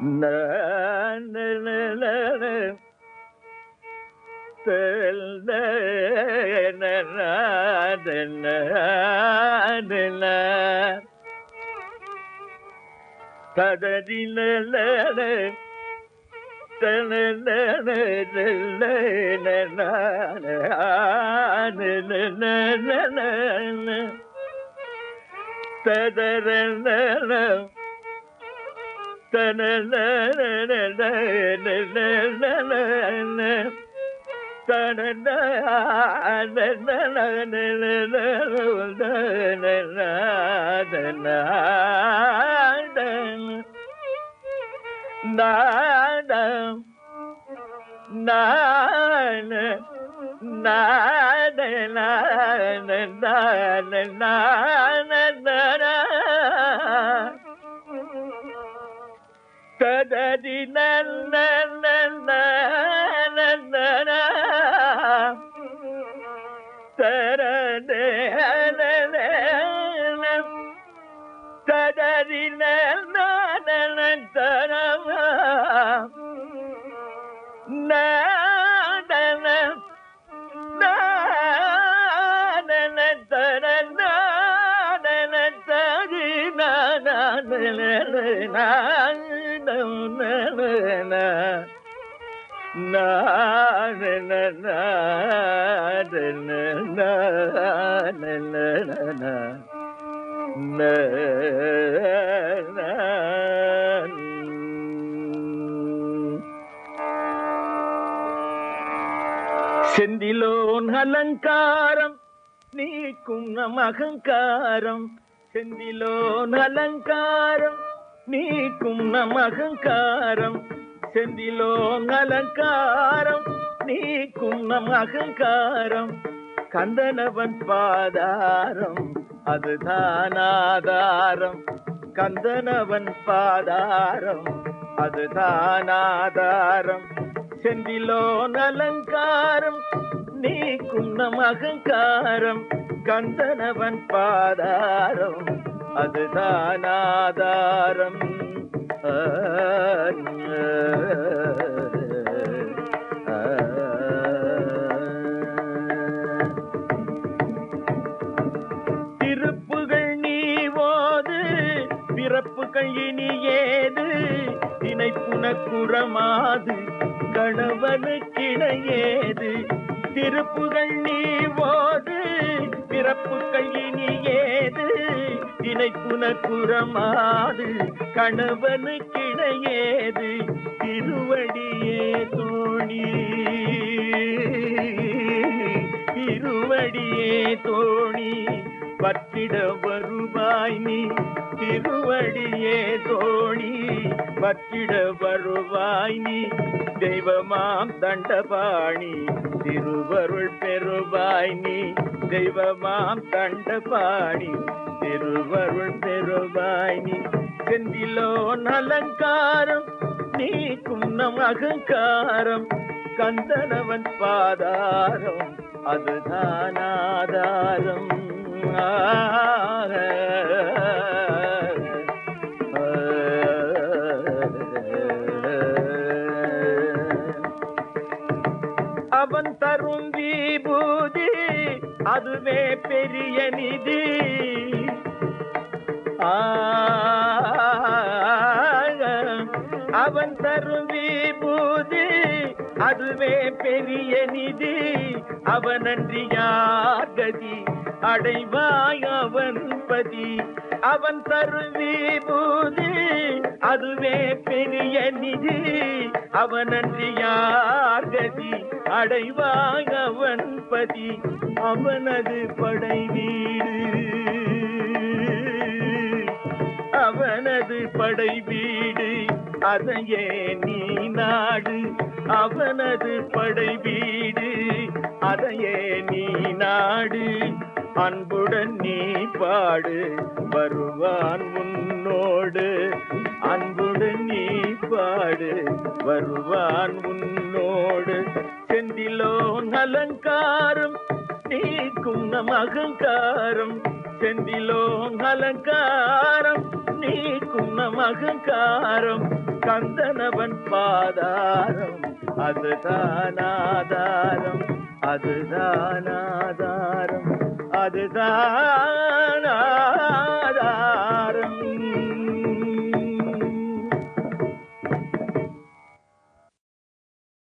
da da da da na na na na na na செந்திலோன் அலங்காரம் நீக்கும் நம் அகங்காரம் செந்திலோன் அலங்காரம் நீக்கும் நம் அகங்காரம் செந்திலோன் அலங்காரம் நீக்கும் நம் அகங்காரம் கந்தனவன் பாதாரம் அதுதான் ஆதாரம் கந்தனவன் பாதாரம். அதுதான் ஆதாரம் செந்திலோ அலங்காரம். நீக்கும் நம் அகங்காரம். கந்தனவன் பாதாரம். அதுதான் ஆதாரம் ஆ, ஆ, நினைப்புனக்குறமாது கணவனுக்கிணையேது திருப்புகள் நீ ஓது பிறப்புகள் இனி ஏது நினைப்புனக்குறமாது கணவனுக்கிணையேது திருவடியே தோணி திருவடியே தோணி பற்றிட வருவாய் நீ. திருவடியே தோணி பற்றிட வருவாய் நீ. தெய்வமாம் தண்டபாணி திருவருள் பெறுவாய் நீ. தெய்வமாம் தண்டபாணி திருவருள் பெறுவாய் நீ. செந்திலோ அலங்காரம் நீக்கும் நம் அகங்காரம். கந்தனவன் பாதாரம் அதுதான் ஆதாரம். ஆ தரும் விபூதி அதுவே பெரிய நிதி. அவன் தரும் விபூதி அதுவே பெரிய நிதி. அவனன்றி யார் அடைவாய் அவன் பதி. அவன் தரும் விபூதி அதுவே பெரிய நிதி. அவனன்றி யார் அடைவாய் அவன் பதி. அவனது படை வீடு. அவனது படை வீடு. அதையே நீ நாடு அவனது படை வீடு. அதையே நீ நாடு அன்புடன் நீ பாடு வருவான் உன்னோடு. அன்புடன் நீ பாடு வருவான் உன்னோடு. செந்திலோ அலங்காரம் நீக்கும் நம் அகங்காரம். செந்திலோ அலங்காரம் நீக்கும் நம் அகங்காரம். கந்தனவன் பாதாரம். அதுதான் ஆதாரம். அதுதான் ஆதாரம். அதுதான்